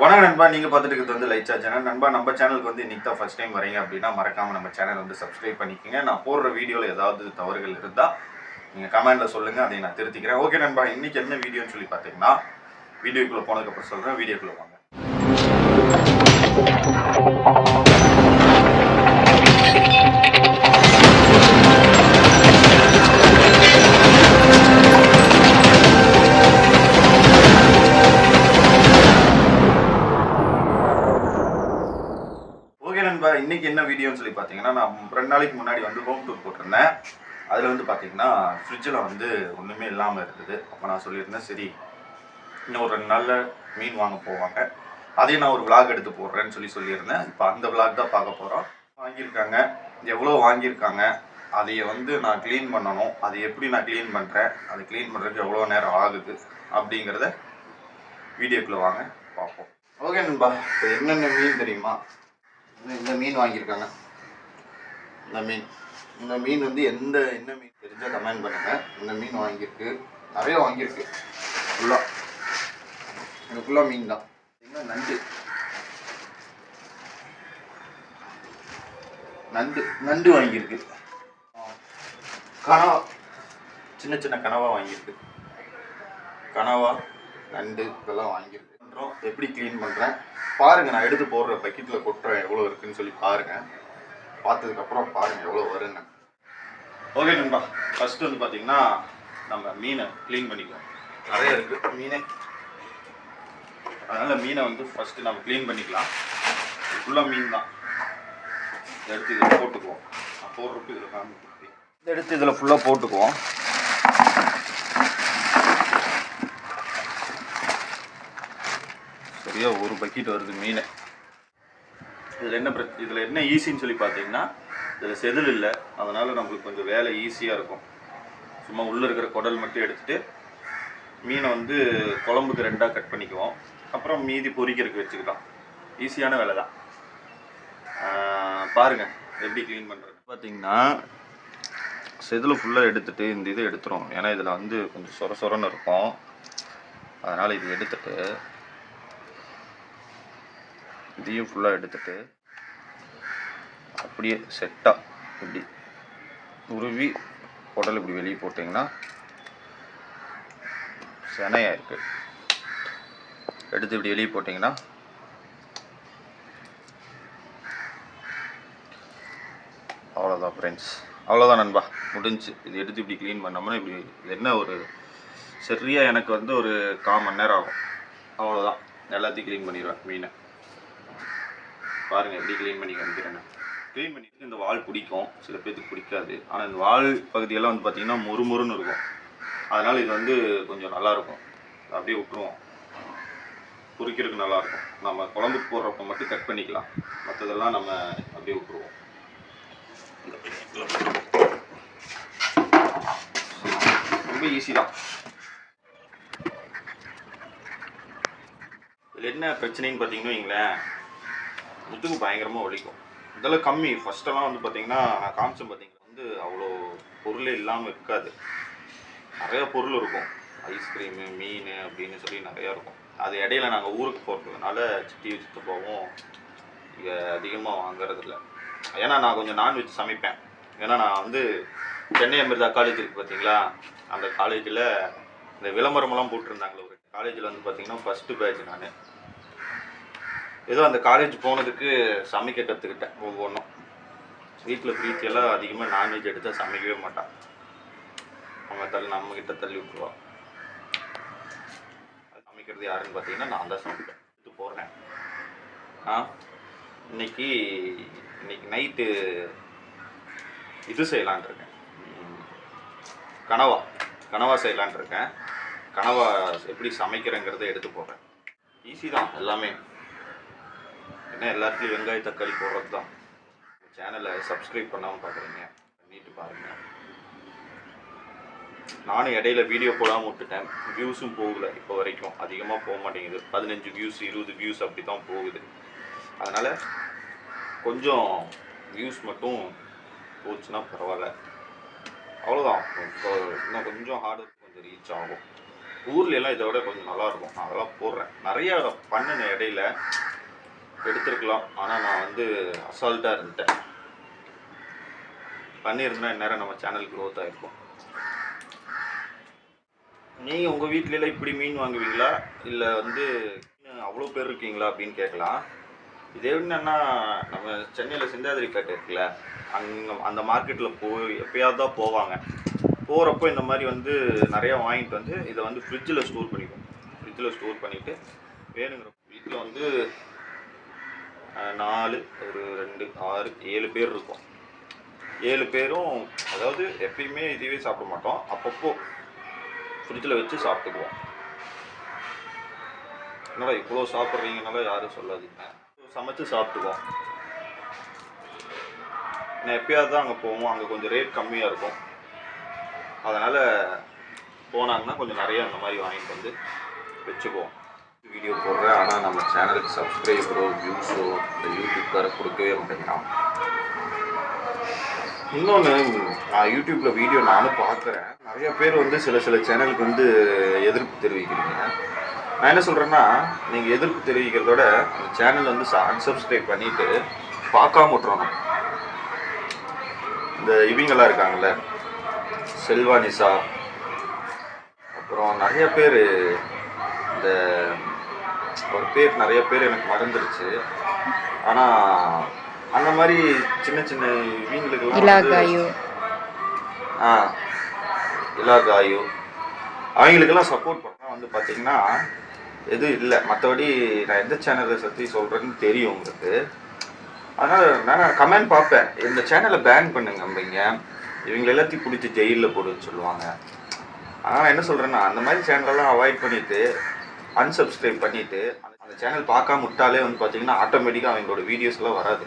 வணக்கம் நண்பா நீங்கள் பார்த்துட்டு இருக்கிறது வந்து லைச்சா சேனல் நண்பா நம்ம சேனலுக்கு வந்து இன்னைக்கு தான் ஃபஸ்ட் டைம் வரீங்க அப்படின்னா மறக்காமல் நம்ம சேனல் வந்து சப்ஸ்கிரைப் பண்ணிக்கோங்க. நான் போடுற வீடியோவில் ஏதாவது தவறுகள் இருந்தால் நீங்கள் கமெண்டில் சொல்லுங்கள் அதை நான் திருத்திக்கிறேன். ஓகே நண்பா இன்னைக்கு என்ன வீடியோன்னு சொல்லி பார்த்தீங்கன்னா வீடியோக்குள்ளே போனதுக்கப்புறம் சொல்கிறேன் வீடியோக்குள்ளே வாங்க. இன்னைக்கு என்ன வீடியோன்னு சொல்லி பார்த்தீங்கன்னா நான் ரெண்டு நாளைக்கு முன்னாடி வந்து ஹோம் டூர் போட்டிருந்தேன். அதில் வந்து பார்த்தீங்கன்னா ஃப்ரிட்ஜில் வந்து ஒன்றுமே இல்லாமல் இருந்தது. அப்போ நான் சொல்லியிருந்தேன் சரி இன்னும் ஒரு ரெண்டு நாளில் மீன் வாங்க போவாங்க. அதையும் நான் ஒரு விளாக் எடுத்து போடுறேன்னு சொல்லி சொல்லியிருந்தேன். இப்போ அந்த விளாக் தான் பார்க்க போகிறோம் வாங்கியிருக்காங்க. எவ்வளோ வாங்கியிருக்காங்க? அதையை வந்து நான் க்ளீன் பண்ணணும். அது எப்படி நான் க்ளீன் பண்ணுறேன் அது க்ளீன் பண்ணுறதுக்கு எவ்வளோ நேரம் ஆகுது? அப்படிங்கிறத வீடியோக்குள்ளே வாங்க பார்ப்போம். ஓகே நண்பா இப்போ என்னென்ன மீன் தெரியுமா? இந்த- மீன் வாங்கியிருக்காங்க. இந்த மீன். இந்த மீன் வந்து எந்த என்ன மீன் தெரிஞ்சால் கமெண்ட் பண்ணுங்க. இந்த மீன் வாங்கியிருக்கு. நிறைய வாங்கியிருக்கு. ஃபுல்லாக இது ஃபுல்லாக மீன் தான். நண்டு? நண்டு. நண்டு வாங்கியிருக்கு. கனவா. சின்ன சின்ன கனவா வாங்கியிருக்கு. கனவா நண்டு இதெல்லாம் வாங்கியிருக்கு. பண்ணுறோம் எப்படி க்ளீன் பண்ணுறேன் பாருங்கள் நான் எடுத்து போடுற பக்கெட்டில் கொட்டுறேன் எவ்வளோ இருக்குன்னு சொல்லி பாருங்கள் பார்த்ததுக்கப்புறம் பாருங்கள் எவ்வளோ வருன்னு ஓகே நண்பா. ஃபஸ்ட்டு வந்து பார்த்தீங்கன்னா நம்ம மீனை க்ளீன் பண்ணிக்குவோம். நிறைய இருக்குது மீனே. அதனால் மீனை வந்து ஃபஸ்ட்டு நம்ம க்ளீன் பண்ணிக்கலாம். ஃபுல்லாக மீன் தான். எடுத்து இதில் போட்டுக்குவோம். போடுறதுக்கு இதில் காமி எடுத்து இதில் ஃபுல்லாக போட்டுக்குவோம். சரியா ஒரு பக்கெட் வருது மீன். இதில் என்ன பிர இதில் என்ன ஈஸின்னு சொல்லி பார்த்தீங்கன்னா இதில் செதில் இல்லை. அதனால் நம்மளுக்கு கொஞ்சம் வேலை ஈஸியாக இருக்கும். சும்மா உள்ளே இருக்கிற குடல் மட்டும் எடுத்துட்டு மீனை வந்து குழம்புக்கு ரெண்டாக கட் பண்ணிக்குவோம். அப்புறம் மீதி பொரிக்கிறதுக்கு வச்சுக்கலாம் ஈஸியான வேலை தான். பாருங்கள் எப்படி க்ளீன் பண்ணுறது பார்த்தீங்கன்னா செதில் ஃபுல்லாக எடுத்துட்டு இந்த இதை எடுத்துரும் ஏன்னா இதில் வந்து கொஞ்சம் சொர சொரன்னு இருக்கும். அதனால் இது எடுத்துகிட்டு இதையும் ஃபுல்லாக எடுத்துட்டு அப்படியே செட்டாக இப்படி உருவி உடல் இப்படி வெளியே போட்டிங்கன்னா செனையாக இருக்குது எடுத்து இப்படி வெளியே போட்டிங்கன்னா அவ்வளோதான் ஃப்ரெண்ட்ஸ் அவ்வளோதான் நண்பா. முடிஞ்சு. இது எடுத்து இப்படி க்ளீன் பண்ணோம்னா இப்படி என்ன ஒரு சரியாக எனக்கு வந்து ஒரு கால் மணி நேரம் ஆகும். அவ்வளோதான் எல்லாத்தையும் க்ளீன் பண்ணிடுவேன் மீனை. பாருங்கள் எப்படி க்ளீன் பண்ணி காமிக்கிறேன்னு. க்ளீன் பண்ணிட்டு இந்த வால் பிடிக்கும் சில பேர்த்துக்கு பிடிக்காது. ஆனால் இந்த வால் பகுதியெல்லாம் வந்து பார்த்திங்கன்னா முறுமுறுன்னு இருக்கும். அதனால் இது வந்து கொஞ்சம் நல்லாயிருக்கும். அப்படியே விட்டுருவோம். பொறிக்கிறதுக்கு நல்லாயிருக்கும். நம்ம குழம்புக்கு போடுறப்ப மட்டும் கட் பண்ணிக்கலாம். மற்றதெல்லாம் நம்ம அப்படியே விட்டுருவோம். ரொம்ப ஈஸி தான். இதில் என்ன பிரச்சனைன்னு பார்த்தீங்கன்னு வைங்களேன். முதுகு பயங்கரமாக வலிக்கும். இதெல்லாம் கம்மி. ஃபஸ்ட்டெல்லாம் வந்து பார்த்தீங்கன்னா நான் காமிச்சேன் பார்த்தீங்கன்னா வந்து அவ்வளோ பொருளே இல்லாமல் இருக்காது. நிறையா பொருள் இருக்கும். ஐஸ்கிரீமு மீன் அப்படின்னு சொல்லி நிறையா இருக்கும். அது இடையில நாங்கள் ஊருக்கு போகிறதுனால சித்தி சித்தப்பாவும் இங்கே அதிகமாக வாங்குறதில்ல ஏன்னா நான் கொஞ்சம் நான்வெஜ் சமைப்பேன். ஏன்னா நான் வந்து சென்னை அமிர்தா காலேஜ் இருக்குது பார்த்தீங்களா அந்த காலேஜில் இந்த விளம்பரமெல்லாம் போட்டிருந்தாங்களே ஒரு காலேஜில் வந்து பார்த்தீங்கன்னா ஃபஸ்ட்டு பேட்ச் நான். ஏதோ அந்த காலேஜ் போனதுக்கு சமைக்க கற்றுக்கிட்டேன் ஒவ்வொன்றும் வீட்டில் பிரீத்தியெல்லாம் அதிகமாக நான்வெஜ் எடுத்தால் சமைக்கவே மாட்டான். அவங்க தள்ளி நம்மக்கிட்ட தள்ளி விட்டுருவான் அது சமைக்கிறது யாருன்னு பார்த்தீங்கன்னா நான் தான் சமைப்பேன். எடுத்து போடுறேன். ஆ? இன்னைக்கு இன்னைக்கு நைட்டு இது செய்யலான் இருக்கேன். கனவா. கனவா செய்யலான் இருக்கேன். கனவா எப்படி சமைக்கிறேங்கிறத எடுத்து போடுறேன். ஈஸி தான் எல்லாமே. என்ன எல்லாத்துலேயும் வெங்காய தக்காளி போடுறது தான் சேனலை சப்ஸ்கிரைப் பண்ணாமல் பார்க்குறீங்க பண்ணிட்டு பாருங்கள் நானும் இடையில வீடியோ போடாமல் விட்டுட்டேன். வியூஸும் போகல இப்போ வரைக்கும். அதிகமாக போக மாட்டேங்குது. பதினஞ்சு வியூஸ் இருபது வியூஸ் அப்படி தான் போகுது. அதனால் கொஞ்சம் வியூஸ் மட்டும் போச்சுன்னா பரவாயில்ல. அவ்வளோதான் இப்போ இன்னும் கொஞ்சம் ஹார்ட் ஒர்க் கொஞ்சம் ரீச் ஆகும். ஊர்ல எல்லாம் இதை விட கொஞ்சம் நல்லாயிருக்கும் நான் அதெல்லாம் போடுறேன். நிறைய பண்ணின இடையில. எடுத்திருக்கலாம். ஆனால் நான் வந்து அசால்ட்டாக இருந்துட்டேன். பண்ணியிருந்தா இந்நேரம் நம்ம சேனல் க்ரோத் ஆகிருக்கும் நீங்கள் உங்கள் வீட்டிலலாம் இப்படி மீன் வாங்குவீங்களா? இல்லை வந்து அவ்வளோ பேர் இருக்கீங்களா அப்படின்னு கேட்கலாம். இது என்னென்னா நம்ம சென்னையில் சிந்தாதிரிப்பேட்டை இருக்குல்ல அங்கே அந்த மார்க்கெட்டில் போய் எப்பயாவது தான் போவாங்க. போகிறப்போ இந்த மாதிரி வந்து நிறையா வாங்கிட்டு வந்து இதை வந்து ஃப்ரிட்ஜில் ஸ்டோர் பண்ணிக்குவோம் ஃப்ரிட்ஜில் ஸ்டோர் பண்ணிவிட்டு வேணுங்கிற வீட்டில் வந்து நாலு ஒரு ரெண்டு ஆறு ஏழு பேர் இருக்கும். ஏழு பேரும் அதாவது எப்பயுமே இதுவே சாப்பிட மாட்டோம். அப்பப்போ ஃப்ரிட்ஜில் வச்சு சாப்பிட்டுக்குவோம். என்னடா இவ்வளோ சாப்பிட்றீங்கனால யாரும் சொல்லாதீங்க சமைச்சு சாப்பிட்டுக்குவோம். நான் எப்பயாவது தான் அங்கே போவோம். அங்கே கொஞ்சம் ரேட் கம்மியாக இருக்கும். அதனால் போனாங்கன்னா கொஞ்சம் நிறையா அந்த மாதிரி வாங்கிட்டு வந்து வச்சுக்குவோம். வீடியோ போடுறேன். ஆனால் நம்ம சேனலுக்கு சப்ஸ்கிரைபரோ வியூஸோ இந்த யூடியூப்கார கொடுக்கவே மாட்டேங்கிறான். இன்னொன்று நான் யூடியூப்பில் வீடியோ நானும் பார்க்குறேன் நிறைய பேர் வந்து சில சில சேனலுக்கு வந்து எதிர்ப்பு தெரிவிக்கிறீங்க. நான் என்ன சொல்கிறேன்னா நீங்கள் எதிர்ப்பு தெரிவிக்கிறதோட அந்த சேனல் வந்து அன்சப்ஸ்கிரைப் பண்ணிவிட்டு பார்க்காம விட்றணும் இந்த இவங்கெல்லாம் இருக்காங்கள செல்வானிசா அப்புறம் நிறைய பேர் இந்த ஒரு பேர் நிறைய பேர் எனக்கு மறந்துடுச்சு ஆனால் அந்த மாதிரி சின்ன சின்ன இலாகாயு ஆ இலாகாயு அவங்களுக்கெல்லாம் சப்போர்ட் பண்ணால் வந்து பார்த்தீங்கன்னா எதுவும் இல்லை. மற்றபடி நான் எந்த சேனலை பற்றி சொல்கிறேன்னு தெரியும் உங்களுக்கு. அதனால் நான் கமெண்ட் பார்ப்பேன். இந்த சேனலை பேன் பண்ணுங்க அப்படிங்க இவங்க எல்லாத்தையும் பிடிச்சி ஜெயிலில் போடுன்னு சொல்லுவாங்க. ஆனால் என்ன சொல்கிறேன்னா அந்த மாதிரி சேனலெல்லாம் அவாய்ட் பண்ணிவிட்டு அன்சப்ஸ்கிரைப் பண்ணிவிட்டு அந்த சேனல் பார்க்காம விட்டாலே வந்து பார்த்தீங்கன்னா ஆட்டோமேட்டிக்காக அவங்களோட வீடியோஸ்லாம் வராது.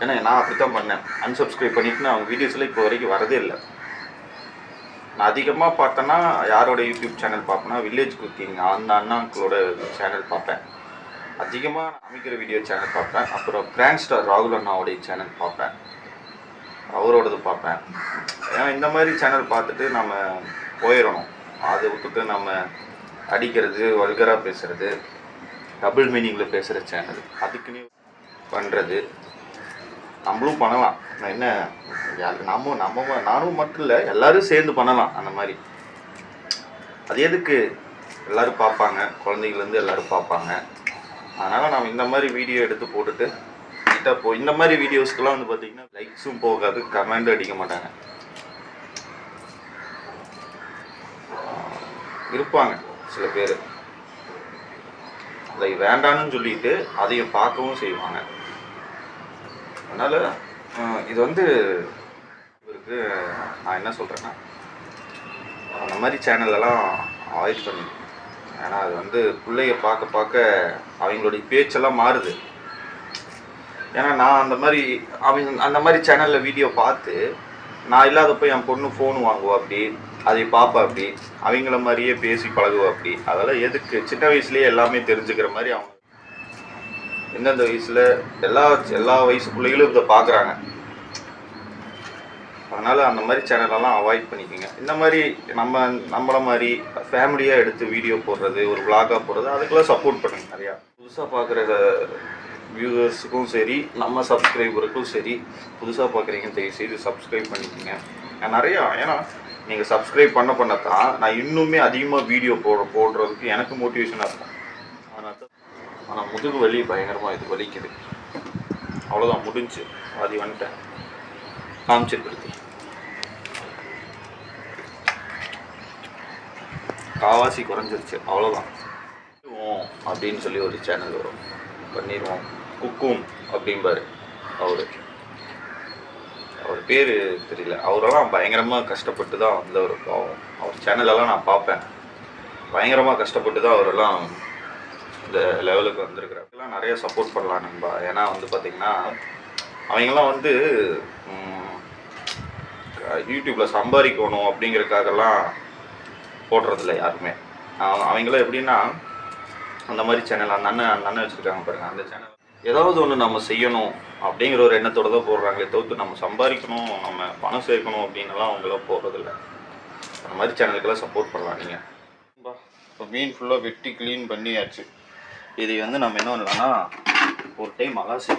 ஏன்னா நான் அப்படி தான் பண்ணேன். அன்சப்ஸ்கிரைப் பண்ணிட்டு நான் அவங்க வீடியோஸ்லாம் இப்போ வரைக்கும் வரதே இல்லை. நான் அதிகமாக பார்த்தேன்னா யாரோட யூடியூப் சேனல் பார்ப்பேன்னா வில்லேஜ் குக்கிங் அந்த அண்ணாக்களோட சேனல் பார்ப்பேன். அதிகமாக நான் அமைக்கிற வீடியோ சேனல் பார்ப்பேன். அப்புறம் கிராண்ட் ஸ்டார் ராகுல் அண்ணாவுடைய சேனல் பார்ப்பேன். அவரோடது பார்ப்பேன். ஏன்னா இந்த மாதிரி சேனல் பார்த்துட்டு நம்ம போயிடணும். அதை விட்டுட்டு நம்ம அடிக்கிறது வல்கராக பேசுகிறது டபுள் மீனிங்கில் பேசுகிற சேனல் அதுக்குன்னு பண்ணுறது நம்மளும் பண்ணலாம். என்ன யாரு நம்ம நம்ம நானும் மட்டும் இல்லை எல்லாரும் சேர்ந்து பண்ணலாம் அந்த மாதிரி. அது எதுக்கு? எல்லோரும் பார்ப்பாங்க. குழந்தைங்கள்லேருந்து எல்லோரும் பார்ப்பாங்க. அதனால் நம்ம இந்த மாதிரி வீடியோ எடுத்து போட்டுட்டு நீட்டாக போ இந்த மாதிரி வீடியோஸ்க்கெலாம் வந்து பார்த்திங்கன்னா லைக்ஸும் போகாது கமெண்டும் அடிக்க மாட்டாங்க. இருப்பாங்க. சில பேர். அதை வேண்டான்னு சொல்லிட்டு அதையும் பார்க்கவும் செய்வாங்க. அதனால் இது வந்து இவருக்கு நான் என்ன சொல்கிறேன்னா அந்த மாதிரி சேனலெல்லாம் அவாய்ட் பண்ணி ஏன்னா அது வந்து பிள்ளைய பார்க்க பார்க்க அவங்களுடைய பேச்செல்லாம் மாறுது. ஏன்னா நான் அந்த மாதிரி அவங்க அந்த மாதிரி சேனலில் வீடியோ பார்த்து நான் இல்லாதப்போ என் பொண்ணு ஃபோன் வாங்குவா அப்படி அதை பார்ப்பா அப்படி அவங்கள மாதிரியே பேசி பழகுவா அப்படி. அதெல்லாம் எதுக்கு? சின்ன வயசுலேயே எல்லாமே தெரிஞ்சுக்கிற மாதிரி அவங்க எந்தெந்த வயசில் எல்லா எல்லா வயசு பிள்ளைகளும் இதை பார்க்குறாங்க அதனால் அந்த மாதிரி சேனலெல்லாம் அவாய்ட் பண்ணிக்கோங்க. இந்த மாதிரி நம்ம நம்மள மாதிரி ஃபேமிலியாக எடுத்து வீடியோ போடுறது ஒரு விளாகாக போடுறது அதுக்கெல்லாம் சப்போர்ட் பண்ணுங்க நிறையா. புதுசாக பார்க்குற வியூவர்ஸுக்கும் சரி நம்ம சப்ஸ்கிரைபருக்கும் சரி புதுசாக பார்க்குறீங்க தயவு செய்து சப்ஸ்கிரைப் பண்ணிக்கோங்க நிறையா ஏன்னா நீங்கள் சப்ஸ்கிரைப் பண்ண பண்ண தான் நான் இன்னுமே அதிகமாக வீடியோ போட போடுறதுக்கு எனக்கு மோட்டிவேஷனாக இருக்கும். அதனால் தான் ஆனால் முதுகு வலி பயங்கரமாக இது வலிக்குது. அவ்வளோதான் முடிஞ்சு. அது வந்துட்டேன். காமிச்சிருக்கிறது காவாசி குறைஞ்சிருச்சு. அவ்வளோதான் அப்படின்னு சொல்லி ஒரு சேனல் வரும். பண்ணிடுவோம் குக்கும் அப்படிம்பாரு அவருக்கு அவர் பேர் தெரியல. அவரெல்லாம் பயங்கரமாக கஷ்டப்பட்டு தான் வந்தவர் பாவம். அவர் சேனலெல்லாம் நான் பார்ப்பேன். பயங்கரமாக கஷ்டப்பட்டு தான் அவரெல்லாம் இந்த லெவலுக்கு வந்திருக்கிறார். நிறைய சப்போர்ட் பண்ணலாம் நம்ப ஏன்னா வந்து பார்த்தீங்கன்னா அவங்கெல்லாம் வந்து யூடியூப்பில் சம்பாதிக்கணும் அப்படிங்கிறதுக்காகலாம் போடுறதில்ல யாருமே. அவ- அவங்களாம் எப்படின்னா அந்த மாதிரி சேனல் அந்த அண்ணன் அந்த அண்ணன் வச்சுருக்காங்க பாருங்கள் அந்த சேனல் ஏதாவது ஒன்று நம்ம செய்யணும் அப்படிங்கிற ஒரு எண்ணத்தோட தான் போடுறாங்களே தவிர்த்து நம்ம சம்பாதிக்கணும் நம்ம பணம் சேர்க்கணும் அப்படின்னுலாம் அவங்களாம் போடுறதில்ல அந்த மாதிரி சேனலுக்கெல்லாம் சப்போர்ட் பண்ணலாம் நீங்கள் இப்போ மீன் ஃபுல்லாக வெட்டி க்ளீன் பண்ணியாச்சு. இதை வந்து நம்ம என்ன பண்ணலாம்னா ஒரு டைம் அலாசி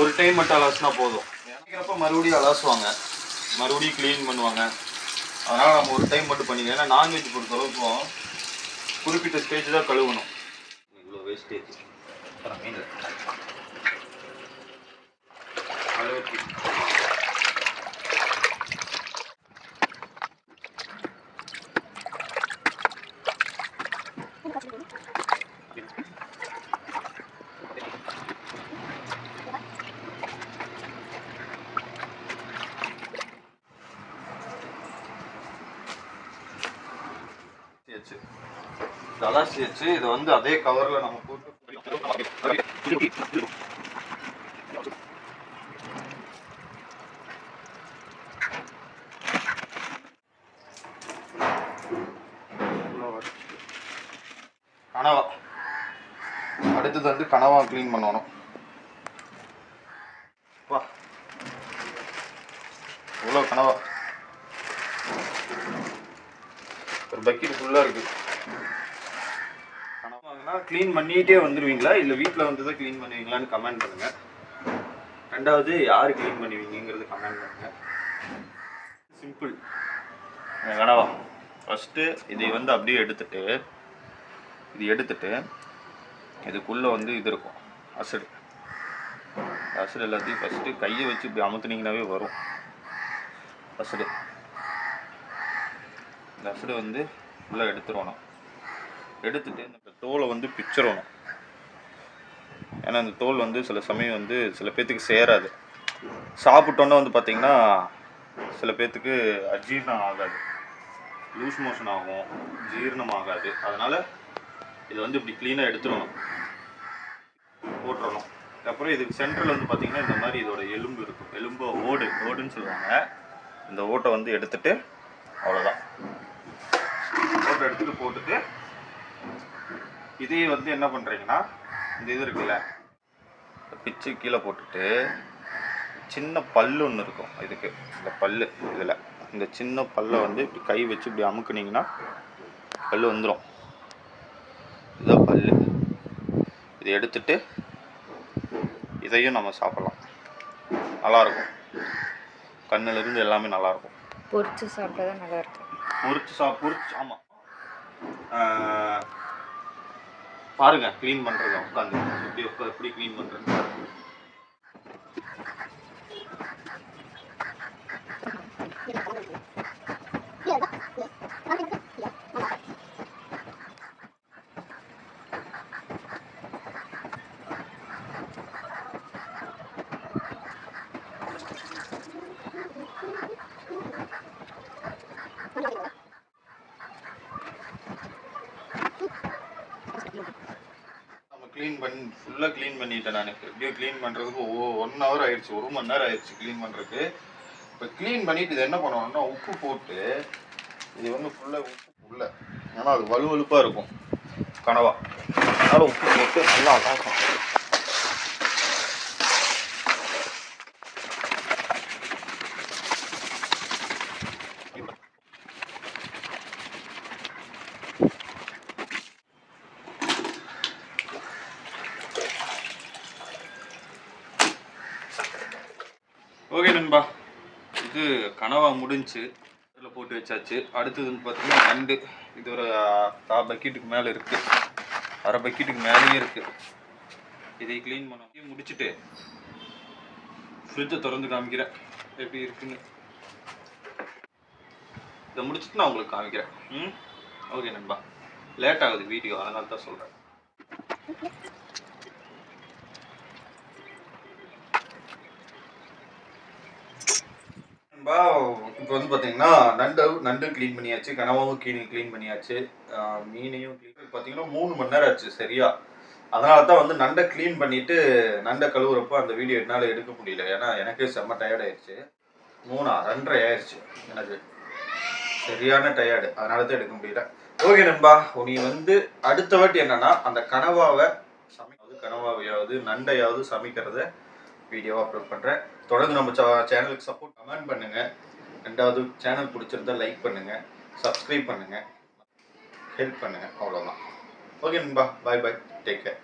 ஒரு டைம் மட்டும் அலாசினா போதும். நினைக்கிறப்ப மறுபடியும் அலாசுவாங்க. மறுபடியும் க்ளீன் பண்ணுவாங்க. அதனால் நம்ம ஒரு டைம் மட்டும் பண்ணிக்கலாம் ஏன்னா நான்வெஜ் பொறுத்த அளவுக்கும் குறிப்பிட்ட ஸ்டேஜ் தான் கழுவணும். இவ்வளோ வேஸ்டேஜ் மீன் கழுவுறதுக்கு வச்சு வச்சு வந்து அதே கவர்ல கனவா. அடுத்தது வந்து கனவா க்ளீன் பண்ணணும். வா. இவ்வளோ கனவா? ஒரு பக்கெட் ஃபுல்லாக இருக்கு. கனவாங்கன்னா க்ளீன் பண்ணிகிட்டே வந்துடுவீங்களா இல்லை வீட்டில் வந்து தான் க்ளீன் பண்ணுவீங்களான்னு கமெண்ட் பண்ணுங்கள் ரெண்டாவது யார் க்ளீன் பண்ணுவீங்கிறது கமெண்ட் பண்ணுங்கள் சிம்பிள் கனவா ஃபஸ்ட்டு இதை வந்து அப்படியே எடுத்துட்டு இது எடுத்துட்டு இதுக்குள்ளே வந்து இது இருக்கும் அசடு அசடு எல்லாத்தையும் ஃபஸ்ட்டு கையை வச்சு இப்படி அமுத்துனீங்கன்னாவே வரும். அசடு இந்த அசடு வந்து உள்ளே எடுத்துருவோம் எடுத்துட்டு இந்த தோலை வந்து பிச்சிடணும் ஏன்னா இந்த தோல் வந்து சில சமயம் வந்து சில பேர்த்துக்கு சேராது. சாப்பிட்டோன்னே வந்து பார்த்திங்கன்னா சில பேர்த்துக்கு அஜீரணம் ஆகாது. லூஸ் மோஷன் ஆகும் ஜீரணம் ஆகாது. அதனால் இதை வந்து இப்படி க்ளீனாக எடுத்துடணும். போட்டுறணும். அப்புறம் இதுக்கு சென்ட்ரல் வந்து பார்த்திங்கன்னா இந்த மாதிரி இதோட எலும்பு இருக்கும். எலும்பு ஓடு ஓடுன்னு சொல்லுவாங்க. இந்த ஓட்டை வந்து எடுத்துகிட்டு அவ்வளோதான் ஓட்டை எடுத்துகிட்டு போட்டுட்டு இதையே வந்து என்ன பண்ணுறீங்கன்னா இந்த இது இருக்குல்ல பிச்சு கீழே போட்டுட்டு சின்ன பல்லு ஒன்று இருக்கும் இதுக்கு இந்த பல்லு இதில். இந்த சின்ன பல்லை வந்து இப்படி கை வச்சு இப்படி அமுக்குனீங்கன்னா பல்லு வந்துடும் இதுதான் பல்லு. இதை எடுத்துட்டு இதையும் நம்ம சாப்பிடலாம். நல்லாயிருக்கும். கண்ணுல இருந்து எல்லாமே நல்லாயிருக்கும். பொரிச்சு சாப்பிட்டா தான் நல்லா இருக்கும் பொரிச்சு சா பொரிச்சு ஆமாம் பாருங்க க்ளீன் பண்ணுறத உட்காந்து எப்படி எப்படி க்ளீன் பண்ணுறது நம்ம க்ளீன் பண்ணி ஃபுல்லாக க்ளீன் பண்ணிட்டேன் நான். எப்படியோ க்ளீன் பண்ணுறதுக்கு ஓ ஒன் ஹவர் ஆயிடுச்சு ஒரு மணி நேரம் ஆயிடுச்சு க்ளீன் பண்ணுறதுக்கு இப்போ க்ளீன் பண்ணிட்டு இது என்ன பண்ணணும்னா உப்பு போட்டு இது வந்து ஃபுல்லாக உப்பு உள்ள. ஏன்னா அது வலுவலுப்பாக இருக்கும். கனவா. அதனால் உப்பு போட்டு நல்லா அலாசம் ஓகே நண்பா இது கனவா முடிஞ்சு இதில் போட்டு வச்சாச்சு. அடுத்தது வந்து பார்த்தீங்கன்னா நண்டு. இது ஒரு கா பக்கெட்டுக்கு மேலே இருக்குது அரை பக்கெட்டுக்கு மேலேயே இருக்குது இதை க்ளீன் பண்ண முடிச்சுட்டு ஃப்ரிட்ஜை திறந்து காமிக்கிறேன். எப்படி இருக்குன்னு. இதை முடிச்சுட்டு நான் உங்களுக்கு காமிக்கிறேன். ம்? ஓகே நண்பா. லேட் ஆகுது வீடியோ. அதனால தான் சொல்கிறேன் இப்போ வந்து பார்த்தீங்கன்னா நண்டு நண்டு க்ளீன் பண்ணியாச்சு கனவாவும் க்ளீன் க்ளீன் பண்ணியாச்சு. மீனையும் க்ளீன் பார்த்தீங்கன்னா மூணு மணி நேரம் ஆச்சு சரியா. அதனால தான் வந்து நண்டை க்ளீன் பண்ணிட்டு நண்டை கழுவுறப்போ அந்த வீடியோ என்னால் எடுக்க முடியல. ஏன்னா எனக்கே செம்ம டயர்ட் ஆயிடுச்சு. மூணா ரெண்டரை ஆயிடுச்சு எனக்கு. சரியான டயர்டு அதனால தான் எடுக்க முடியல. ஓகே நண்பா நீ வந்து அடுத்த வாட்டி என்னன்னா அந்த கனவாவை சமைக்காவது கனவாவையாவது நண்டையாவது சமைக்கிறத வீடியோவாக அப்லோட் பண்ணுறேன் தொடர்ந்து நம்ம சேனலுக்கு சப்போர்ட் கமெண்ட் பண்ணுங்க. ரெண்டாவது சேனல் பிடிச்சிருந்தா லைக் பண்ணுங்க. சப்ஸ்கிரைப் பண்ணுங்க. ஹெல்ப் பண்ணுங்கள் அவ்வளோதான் ஓகே நண்பா. பாய் பாய் டேக் கேர்